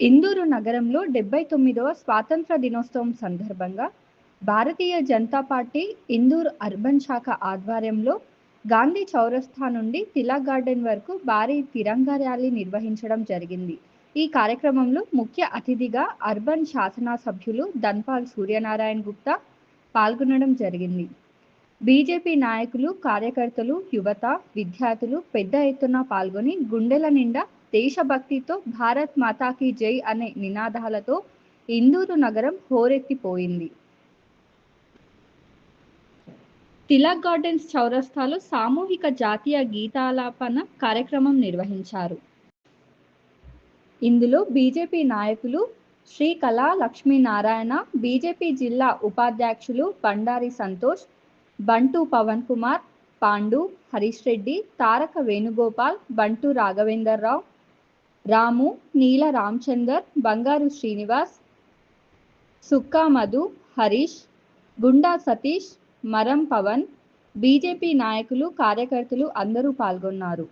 ఇందూరు నగరంలో డెబ్బై తొమ్మిదవ స్వాతంత్ర దినోత్సవం సందర్భంగా భారతీయ జనతా పార్టీ ఇందూర్ అర్బన్ శాఖ ఆధ్వర్యంలో గాంధీ చౌరస్తా నుండి తిలక్ గార్డెన్ వరకు భారీ తిరంగా ర్యాలీ నిర్వహించడం జరిగింది. ఈ కార్యక్రమంలో ముఖ్య అతిథిగా అర్బన్ శాసనసభ్యులు ధన్పాల్ సూర్యనారాయణ గుప్తా పాల్గొనడం జరిగింది. బీజేపీ నాయకులు కార్యకర్తలు యువత విద్యార్థులు పెద్ద ఎత్తున పాల్గొని గుండెల నిండా దేశభక్తితో భారత్ మాతాకి జై అనే నినాదాలతో ఇందూరు నగరం హోరెత్తిపోయింది. తిలక్ గార్డెన్స్ చౌరస్తాలో సామూహిక జాతీయ గీతాలాపన కార్యక్రమం నిర్వహించారు. ఇందులో బీజేపీ నాయకులు శ్రీ కళా లక్ష్మీనారాయణ బీజేపీ జిల్లా ఉపాధ్యక్షులు బండారి సంతోష్ బంటు పవన్ కుమార్ పాండు హరీష్ రెడ్డి తారక వేణుగోపాల్ బంటు రాఘవేందర్రావు రాము నీల రామచందర్ బంగారు శ్రీనివాస్ సుక్కా మధు హరీష్ గుండా సతీష్ మరం పవన్ బీజేపీ నాయకులు కార్యకర్తలు అందరూ పాల్గొన్నారు.